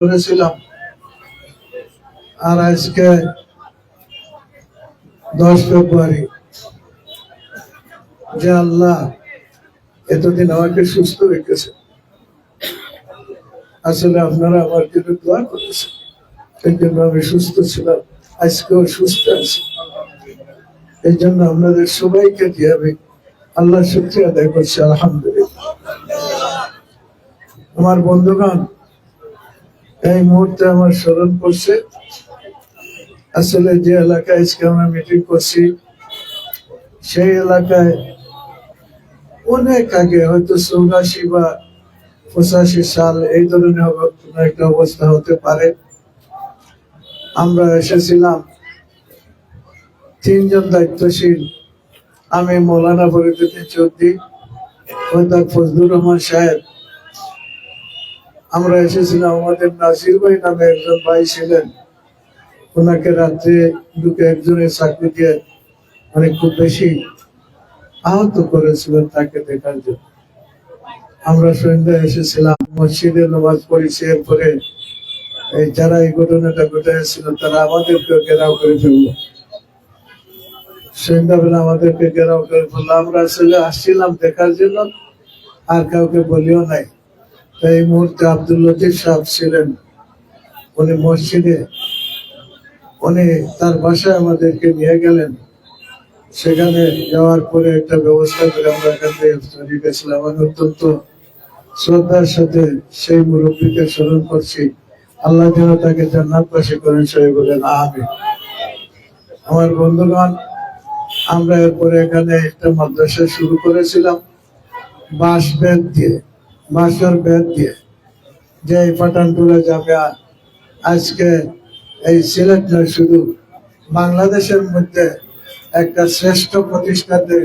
করেছিলাম। আর আজকে দশ ফেব্রুয়ারি। যে আল্লাহ এতদিন আমাকে সুস্থ রেখেছে আসলে আপনারা আমার জন্য দোয়া করেছেন। এই জন্য আমি সুস্থ ছিলাম, আজকেও সুস্থ আছি। এই জন্য আপনাদের সবাইকে দিয়ে আল্লাহ শুক্রিয়া আদায় করছি, আলহামদুলিল্লাহ। আমার বন্ধুগণ এই মুহূর্তে আমার স্মরণ করছে আসলে যে এলাকায় আজকে আমরা মিটিং করছি, সেই এলাকায় অনেক আগে, হয়তো চৌরাশি বা পঁচাশি সাল এই ধরনের একটা অবস্থা হতে পারে। আমরা এসেছিলাম। তিনজন দায়িত্বশীল, আমি মৌলানা ফরিদুদ্দিন চৌধুরী ওদার ফজলুর রহমান সাহেব আমরা এসেছিলাম আমাদের নাসির ভাই নামে একজন ভাই ছিলেন। ওনাকে রাত্রে ঢুকে একজনের চাকরি দিয়ে মানে খুব বেশি আহত করেছিলেন তাকে দেখার জন্য। আমরা সন্ধ্যায় এসেছিলাম, মসজিদে নামাজ পড়েছি, এরপরে এই যারা এই ঘটনাটা ঘটেছিল তারা আমাদেরকে ঘেরাও করে ফেলল। সন্ধ্যাবেলা আমাদেরকে ঘেরাও করে ফেলল। আমরা আসলে আসছিলাম দেখার জন্য, আর কাউকে বলিও নাই। এই মুহূর্তে আব্দুল লতিফ সাহেব ছিলেন। উনি মসজিদে। উনি তার বাসায় আমাদেরকে নিয়ে গেলেন। সেখানে যাওয়ার পরে একটা ব্যবস্থা করে আমরা এখান থেকে গেছিলাম আমি অত্যন্ত শ্রদ্ধার সাথে সেই মুরব্বীকে স্মরণ করছি। আল্লাহ যেন তাকে জান্নাত পাশে করেন সবাই বলেন আমি আমার বন্ধুগণ, আমরা এরপরে এখানে একটা মাদ্রাসা শুরু করেছিলাম। বাঁশ বেত দিয়ে। বাঁশের বেদ দিয়ে যে এই পাঠানটুলা যাবে আ- আজকে এই সিলেট নয়, শুধু বাংলাদেশের মধ্যে একটা শ্রেষ্ঠ প্রতিষ্ঠাতে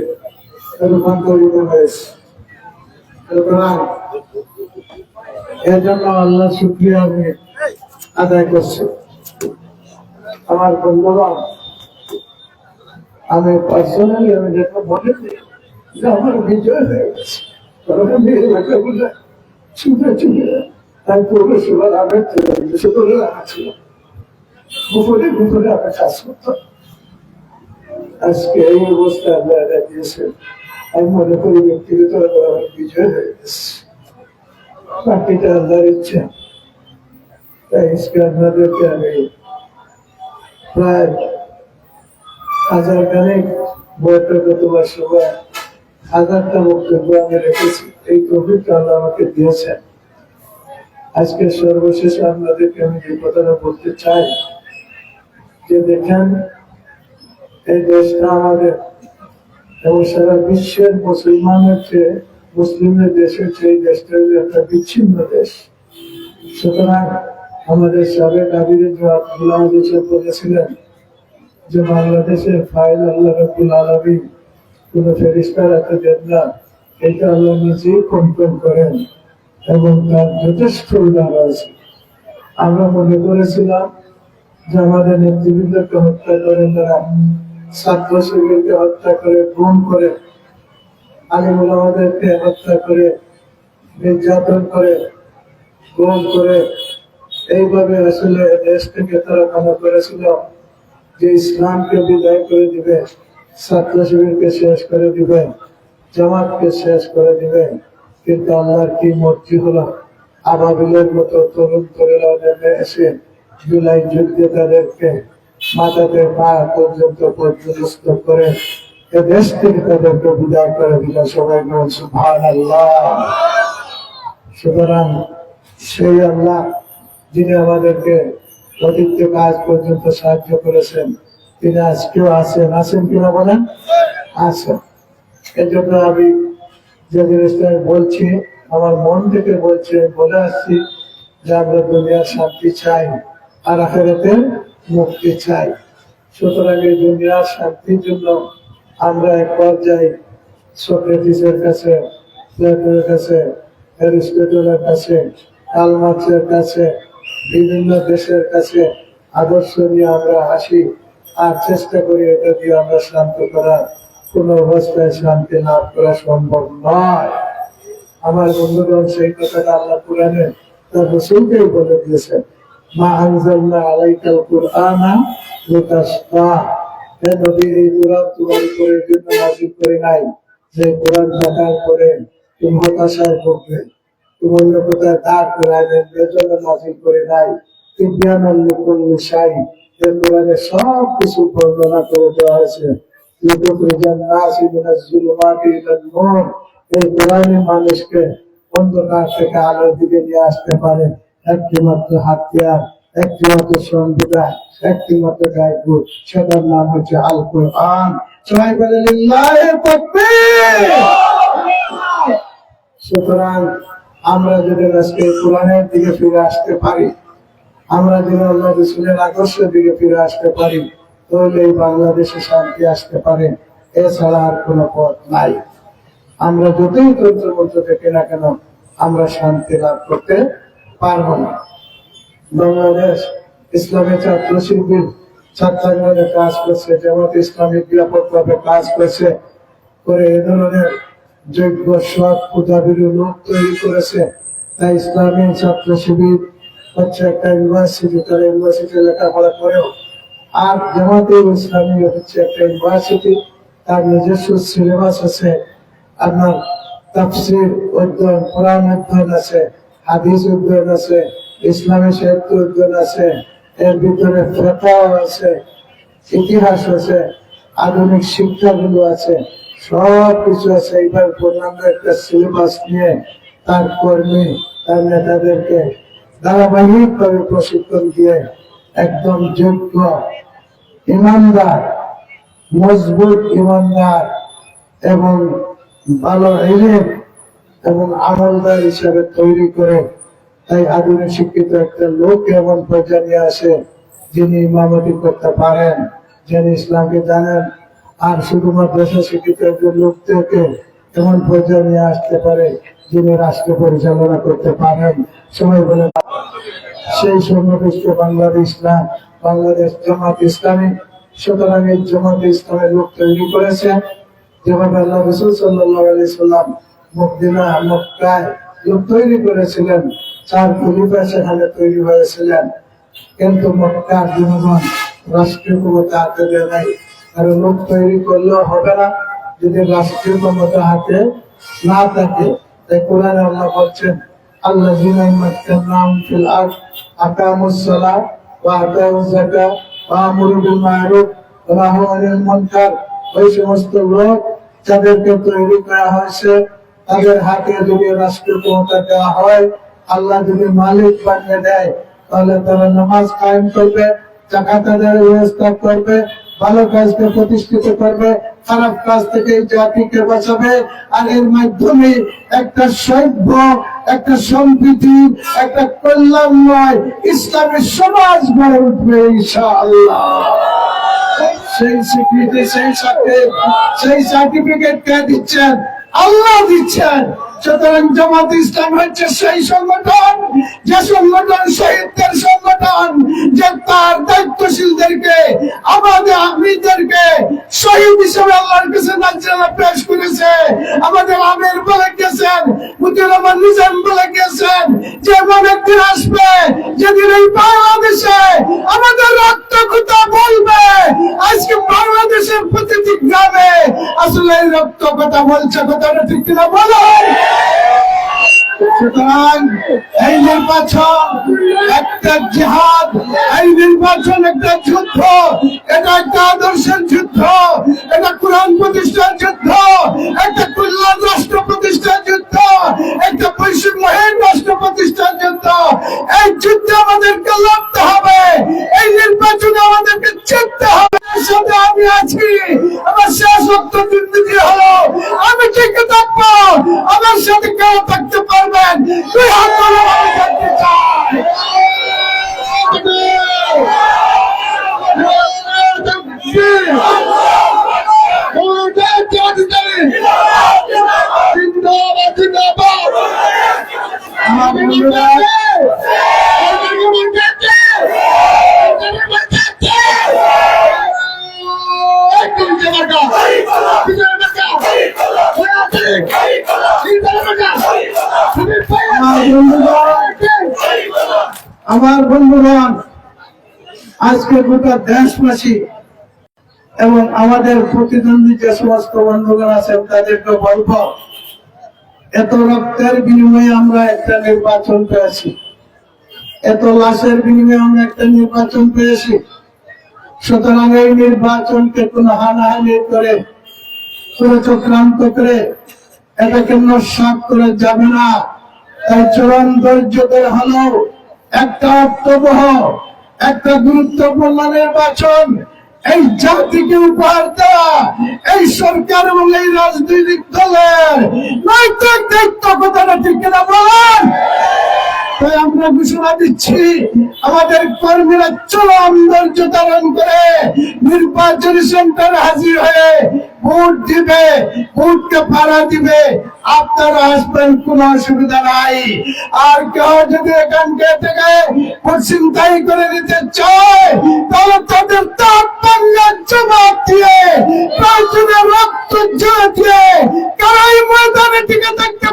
রূপান্তরিত হয়েছে। এর জন্য আল্লাহ শুক্রিয়া আমি আদায় করছি। আমার বন্ধুগণ, আমি পার্সোনালি আমি যেটা যে আমার বিজয় হয়ে গেছে। ছুটে ছুটে আমি পৌরসভার আগের থেকে বেশি করে রাখাছিলাম গোপনে গোপনে আমি কাজ করতাম। আজকে এই অবস্থা আল্লাহ এনে দিয়েছেন আমি মনে করি ব্যক্তিগত আমার বিজয় হয়ে গেছে। বাকিটা আল্লাহর ইচ্ছা। তাই আজকে আপনাদেরকে আমি প্রায় হাজার খানেক বৈঠকে তোমার সময় হাজারটা বক্তব্য আমি রেখেছি। এই প্রভৃতি আল্লাহ আমাকে দিয়েছেন। আজকে সর্বশেষে আপনাদেরকে আমি যে কথাটা বলতে চাই, যে দেখেন, এই দেশটা আমাদের এবং সারা বিশ্বের মুসলমানের চেয়ে, মুসলিমদের দেশের এই দেশটা একটা বিচ্ছিন্ন দেশ। সুতরাং আমাদের সাবেক আবিরের গুলাম হোসেন বলেছিলেন যে বাংলাদেশের ফাইল আল্লাহ রব্বুল আলমী কোন ফেরিস্তা রাখতে দেন না। এটা আল্লাহ নিজেই কন্ট্রোল করেন এবং তার যথেষ্ট আছে আমরা মনে করেছিলাম যে আমাদের নেতৃবৃন্দকে হত্যা করে তারা ছাত্র শিবিরকে হত্যা করে গুম করে, আলিমুল আমাদেরকে হত্যা করে, নির্যাতন করে গুম করে, এইভাবে আসলে দেশ থেকে তারা মনে করেছিল যে ইসলামকে বিদায় করে দিবে। ছাত্র শিবিরকে শেষ করে দিবে জামাতকে শেষ করে দিবে কিন্তু আল্লাহর কি মর্জি হলো? আবাবিলের মতো তরুণ তরুণরা নেমে এসে জুলাই যুদ্ধে তাদেরকে মাথাতে পা পর্যন্ত পর্যদস্ত করে এ দেশ থেকে তাদেরকে বিদায় করে দিল। সবাই বলছে ভান আল্লাহ সুতরাং সেই আল্লাহ যিনি আমাদেরকে অতীত থেকে আজ পর্যন্ত সাহায্য করেছেন তিনি আজকেও আছেন আছেন কিনা বলেন? আছেন। এই জন্য আমি যে জিনিসটা বলছি, আমার মন থেকে বলছি বলে আসছি যে আমরা দুনিয়ার শান্তি চাই আর আখেরাতে মুক্তি চাই। সুতরাং এই দুনিয়ার শান্তির জন্য আমরা এক পর্যায়ে সক্রেটিসের কাছে, প্লেটোর কাছে, অ্যারিস্টটলের কাছে, কালমার্ক্সের কাছে, বিভিন্ন দেশের কাছে আদর্শ নিয়ে আমরা আসি আর চেষ্টা করি এটা দিয়ে আমরা শান্ত করার। কোন অবস্থায় শান্তি লাভ করা সম্ভব নয়। আমার বন্ধুগণ, সেই কথাটা আল্লাহ কোরআনে তার রসুলকেই বলে দিয়েছেন। মা কুরআনা হে নবী, এই কোরআন তোমার উপরে জন্য করে নাই। যে কোরআন দেখার পরে তুমি হতাশায় ভুগবে। তুমি অন্য কোথায় দাঁড় এজন্য করে নাই। কোরআনে সব কিছু বর্ণনা করে দেওয়া হয়েছে। মানুষকে থেকে আলোর দিকে নিয়ে আসতে পারে। হাতিয়ার একটি মাত্র সংবিধান গাইব সেটার নাম হচ্ছে আল কোরআন। সবাই সুতরাং আমরা যদি আজকে কোরআনের দিকে ফিরে আসতে পারি আমরা যদি আল্লাহ রসুলের আদর্শের দিকে ফিরে আসতে পারি, তাহলে এই বাংলাদেশে শান্তি আসতে পারে। এছাড়া আর কোনো পথ নাই। আমরা যতই তন্ত্র মন্ত্র থেকে না কেন, আমরা শান্তি লাভ করতে পারব না। বাংলাদেশ ইসলামী ছাত্র শিল্পীর ছাত্রাঙ্গনে কাজ করছে, জামাত ইসলামিক নিরাপদভাবে কাজ করছে, করে এ ধরনের যোগ্য সৎ ক্ষুদাবির লোক তৈরি করেছে। তাই ইসলামী ছাত্র শিবির হচ্ছে একটা ইউনিভার্সিটি তারা ইউনিভার্সিটি লেখাপড়া করেও। আর জামাতে ইসলামী হচ্ছে একটা ইউনিভার্সিটি, তার নিজস্ব সিলেবাস আছে, আপনার তাফসির, অধ্যয়ন, কোরআন অধ্যয়ন আছে, হাদিস অধ্যয়ন আছে, ইসলামী সাহিত্য অধ্যয়ন আছে, এর ভিতরে ফেকাও আছে, ইতিহাস আছে, আধুনিক শিক্ষাগুলো আছে সব কিছু আছে। এইবার পূর্ণাঙ্গ একটা সিলেবাস নিয়ে তার কর্মী, তার নেতাদেরকে ধারাবাহিক ভাবে প্রশিক্ষণ দিয়ে একদম যোগ্য ইমানদার, মজবুত ইমানদার এবং ভালো ইলিম এবং আমলদার হিসাবে তৈরি করে তাই আধুনিক শিক্ষিত একটা লোক এমন পর্যায়ে নিয়ে আসে যিনি ইমামতি করতে পারেন, যিনি ইসলামকে জানেন। আর শুধুমাত্র শিক্ষিত একজন লোক থেকে এমন পর্যায়ে নিয়ে আসতে পারে যিনি রাষ্ট্র পরিচালনা করতে পারেন। সবাই বলে সেই সন্নিবিষ্ট বাংলাদেশ না বাংলাদেশ জামাত ইসলামী, সুতরাং এই জামাত ইসলামের লোক তৈরি করেছে। যেভাবে আল্লাহ রসুল সাল্লাহ আলি সাল্লাম মকদিনা মক্কায় লোক তৈরি করেছিলেন, চার খলিফা সেখানে তৈরি হয়েছিলেন। কিন্তু মক্কার জনগণ রাষ্ট্রীয় ক্ষমতা হাতে দেয় নাই। আর লোক তৈরি করলেও হবে না। যদি রাষ্ট্রীয় ক্ষমতা হাতে না থাকে, তাই কোরআনে আল্লাহ বলছেন আল্লাহ নাম ফিল আরদ ওই সমস্ত লোক যাদেরকে তৈরি করা হয়েছে, তাদের হাতে যদি দেওয়া হয়, আল্লাহ যদি মালিক বানিয়ে দেয়, তাহলে তারা নামাজ কায়েম করবে জাকাতাদের ব্যবস্থা করবে, ভালো কাজকে প্রতিষ্ঠিত করবে খারাপ কাজ থেকে জাতিকে বাঁচাবে আর এর মাধ্যমে একটা সভ্য, একটা সম্প্রীতি, একটা কল্যাণময় ইসলামের সমাজ গড়ে উঠবে ইনশাআল্লাহ। সেই স্বীকৃতি, সেই সাথে সেই সার্টিফিকেট কে দিচ্ছেন? আল্লাহ দিচ্ছেন। সুতরাং জামাত ইসলাম হচ্ছে সেই সংগঠন, যে সংগঠন শহীদদের সংগঠন, যে তার দায়িত্বশীলদেরকে, আমাদের আমিদেরকে শহীদ হিসেবে আল্লাহর কাছে পেশ করেছে। আমাদের আমির বলে গেছেন মুজিবুর রহমান নিজাম বলে গেছেন, যে এমন একদিন আসবে, যেদিন এই বাংলাদেশে আমাদের রক্ত কথা বলবে, আজকে বাংলাদেশের প্রতিটি গ্রামে আসলে রক্ত কথা বলছে, কথাটা ঠিক কিনা বলো সুতরাং এই একটা জিহাদ, এই নির্বাচন একটা যুদ্ধ, এটা একটা আদর্শের যুদ্ধ, এটা কোরআন প্রতিষ্ঠার যুদ্ধ, একটা আমার বন্ধুগণ আজকে গোটা দেশবাসী এবং আমাদের প্রতিদ্বন্দ্বী যে সমস্ত বন্ধুগণ আছেন তাদেরকে বলব এত রক্তের বিনিময়ে আমরা একটা নির্বাচন পেয়েছি। এত লাশের বিনিময়ে আমরা একটা নির্বাচন পেয়েছি। সুতরাং এই নির্বাচনকে কোন হানাহানি করে চক্রান্ত করে এটাকে নস্বাত করে যাবে না। তাই চরম ধৈর্যদের হলো একটা অর্থবহ একটা গুরুত্বপূর্ণ নির্বাচন। এই জাতিকে উপহার দেওয়া, এই সরকার এবং এই রাজনৈতিক দলের নৈতিক দায়িত্ব কথাটা ঠিক কিনা তাই আমরা ঘোষণা দিচ্ছি, আমাদের কর্মীরা চলো ধৈর্য ধারণ করে নির্বাচনী সেন্টার হাজির হয়ে ভোট দিবে, ভোটকে পাড়া দিবে। আপনার আসবেন কোন অসুবিধা নাই। আর কেউ যদি এখানকে থেকে চিন্তাই করে দিতে চায়, তাহলে তাদের তাৎপর্য জবাব দিয়ে প্রয়োজনে রক্ত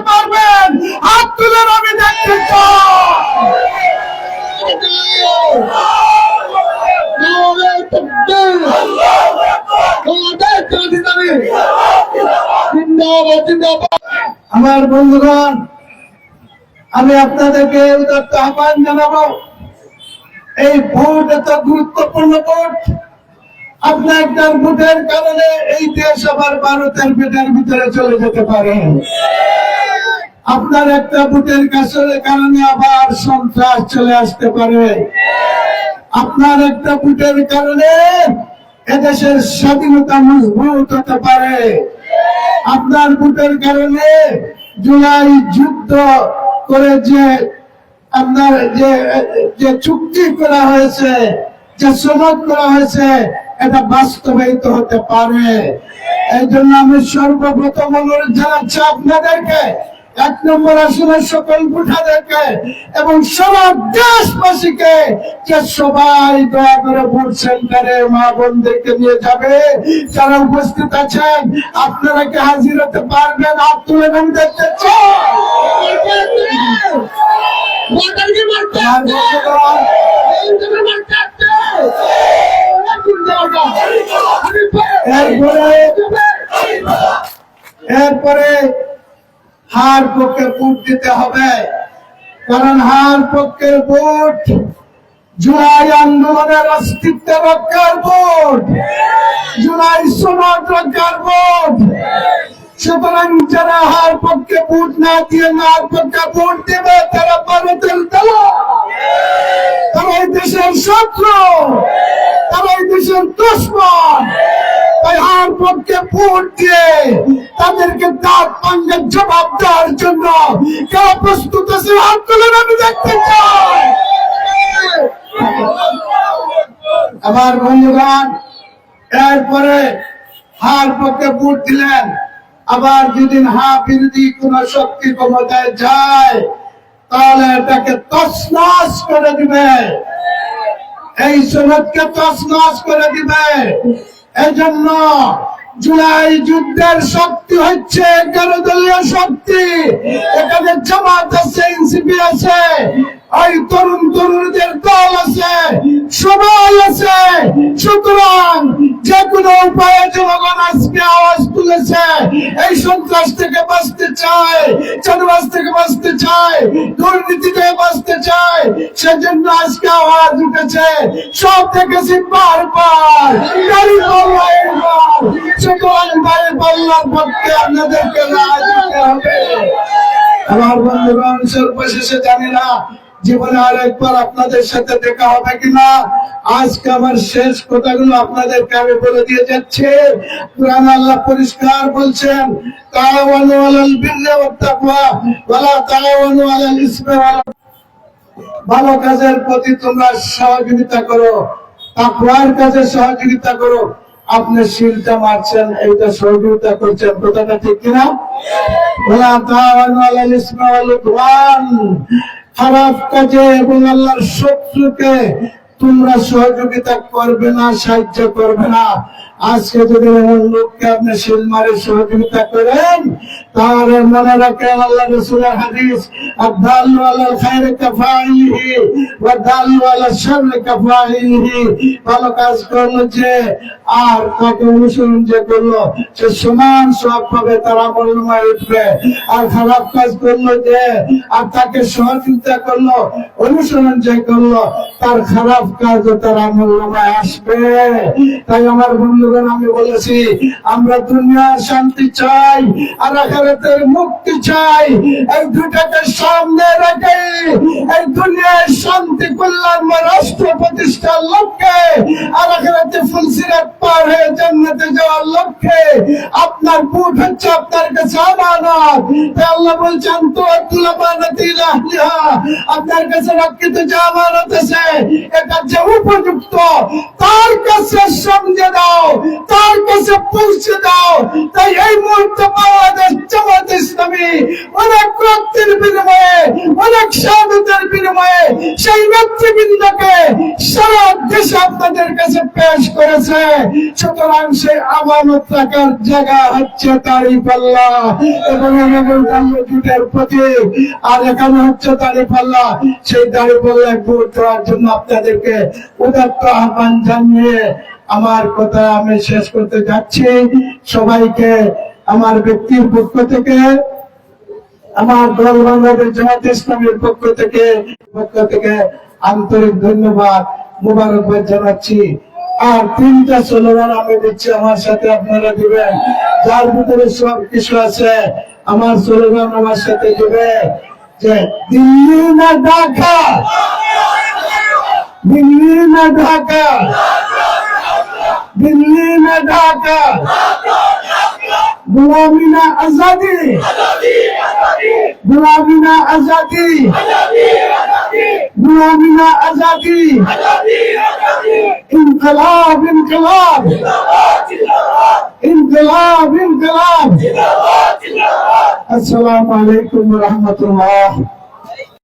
পারবেন। তুলে আমি দেখতে আমার বন্ধুগণ, আমি আপনাদেরকে উদাত্ত আহ্বান জানাব। এই ভোট এত গুরুত্বপূর্ণ ভোট। আপনার একটা ভোটের কারণে এই দেশ আবার ভারতের পেটের ভিতরে চলে যেতে পারে। আপনার একটা ভোটের কাছের কারণে আবার সন্ত্রাস চলে আসতে পারে। আপনার একটা ভোটের কারণে এদেশের স্বাধীনতা মজবুত হতে পারে। আপনার ভোটের কারণে জুলাই যুদ্ধ করে যে আপনার যে চুক্তি করা হয়েছে, যে সনদ করা হয়েছে, এটা বাস্তবায়িত হতে পারে। এই জন্য আমি সর্বপ্রথম অনুরোধ জানাচ্ছি আপনাদেরকে এক নম্বর আসনের সকল ভোটারদেরকে এবং সারা দেশবাসীকে যে সবাই দয়া করে ভোট সেন্টারে মা বোনদেরকে নিয়ে যাবে যারা উপস্থিত আছেন আপনারা কি হাজির হতে পারবেন? হাত তুলে দেখতে এরপরে এরপরে হার পক্ষে ভোট দিতে হবে। কারণ হার পক্ষের ভোট জুলাই আন্দোলনের অস্তিত্ব রক্ষার ভোট। জুলাই সমাজ রক্ষার ভোট। সুতরাং যারা হার পক্ষে ভোট না দিয়ে নার পক্ষে ভোট দেবে, তারা ভারতের দল তারা এই দেশের শত্রু। তারা এই দেশের দুশ্মন। পক্ষে দিয়ে তাদেরকে দাঁত পাঙ্গের জবাব দেওয়ার জন্য প্রস্তুত আছে? আমি দেখতে চাই। আমার বন্ধুগণ, এরপরে হার পক্ষে ভোট দিলেন। আবার যদি হা বিরোধী কোন শক্তি ক্ষমতায় যায়, তাহলে এটাকে তসনস করে দিবে। এই সনদকে তসনস করে দিবে। এজন্য জুলাই যুদ্ধের শক্তি হচ্ছে এগারো দলীয় শক্তি। এখানে জামাত আছে এনসিপি আছে ওই তরুণ তরুণীদের দল আছে, সবাই আছে। সুতরাং যে কোনো উপায়ে জনগণ আজকে আওয়াজ তুলেছে, এই সন্ত্রাস থেকে বাঁচতে চায় চাঁদবাস থেকে বাঁচতে চায়, দুর্নীতি থেকে বাঁচতে চায়, সেজন্য আজকে আওয়াজ উঠেছে। সব দেখেছি বারবার, গাড়ি পাল্লা এবার সুতরাং গাড়ি পাল্লার পক্ষে আপনাদেরকে রায় হবে। আমার বন্ধুগণ, সর্বশেষে জানি না জীবনে আর একবার আপনাদের সাথে দেখা হবে কিনা? আজকে আমার শেষ কথাগুলো আপনাদেরকে আমি বলে দিয়ে যাচ্ছি। কোরআন আল্লাহ পরিষ্কার বলছেন তাআওয়ানু আলাল বিররি ওয়াত তাকওয়া, ওয়ালা তাআওয়ানু আলাল ইসমি ওয়াল ভালো কাজের প্রতি তোমরা সহযোগিতা করো, তাকওয়ার কাজে সহযোগিতা করো। আপনি শিলটা মারছেন, এইটা সহযোগিতা করছেন, কথাটা ঠিক কিনা? ওলা তাআওয়ানু আলাল ইসমি ওয়াল খারাপ কাজে এবং আল্লাহর শত্রুকে তোমরা সহযোগিতা করবে না সাহায্য করবে না। আজকে যদি এমন লোককে আপনি শিলমারে সহযোগিতা করেন তাহলে মনে রাখেন আল্লাহ রসুলের হাদিস আদাল্লু আলাল খায়রে কাফাইলিহি ওয়া দাল্লু আলাল শাররি কাফাইলিহি। ভালো কাজ করল যে, আর তাকে অনুসরণ যে করল, সে সমান সব পাবে তারা মূল্যময় উঠবে। আর খারাপ কাজ করল যে, আর তাকে সহযোগিতা করল, অনুসরণ যে করল, তার খারাপ কাজ তারা মূল্যময় আসবে। তাই আমার বন্ধুগণ আমি বলেছি, আমরা দুনিয়ার শান্তি চাই, আর আখারাতের মুক্তি চাই। এই দুটাকে সামনে রেখে এই দুনিয়ার শান্তি কল্যাণ রাষ্ট্র প্রতিষ্ঠার লক্ষ্যে, আর আখারাতে ফুলসিরাত পার হয়ে জান্নাতে যাওয়ার লক্ষ্যে আপনার বুট হচ্ছে আপনার কাছে আমানত। তাই আল্লাহ বলছেন তো আপনার কাছে রক্ষিত যে আমানত আছে, এটা যে উপযুক্ত, তার কাছে সমঝে দাও। তার কাছে পৌঁছে দাও। তাই এই মুহূর্তে বাংলাদেশ জামাত ইসলামী অনেক রক্তের বিনিময়ে, অনেক বিনিময়ে সেই নেতৃবৃন্দকে সারা দেশে আপনাদের কাছে পেশ করেছে। সুতরাং আমানত রাখার জায়গা হচ্ছে পাল্লা এবং জুটের প্রতীক আর এখানে হচ্ছে পাল্লা সেই পাল্লা দেওয়ার জন্য আপনাদেরকে উদাত্ত আহ্বান জানিয়ে আমার কথা আমি শেষ করতে যাচ্ছি। সবাইকে আমার ব্যক্তির পক্ষ থেকে, আমার দল বাংলাদেশ জামাত ইসলামের পক্ষ থেকে পক্ষ থেকে আন্তরিক ধন্যবাদ মুবারকবাদ জানাচ্ছি। আর তিনটা স্লোগান আমি দিচ্ছি আমার সাথে, আপনারা দিবেন। যার ভিতরে সব কিছু আছে, আমার স্লোগান আমার সাথে দিবে যে, দিল্লি না ঢাকা, দিল্লি না ঢাকা। দিল্লি না ঢাকা गुलामी ना आजादी गुलामी ना आजादी गुलामी ना आजादी इनकलाब इनकलाब इनकलाब इनकलाब अस्सलाम वालेकुम रहमतुल्लाह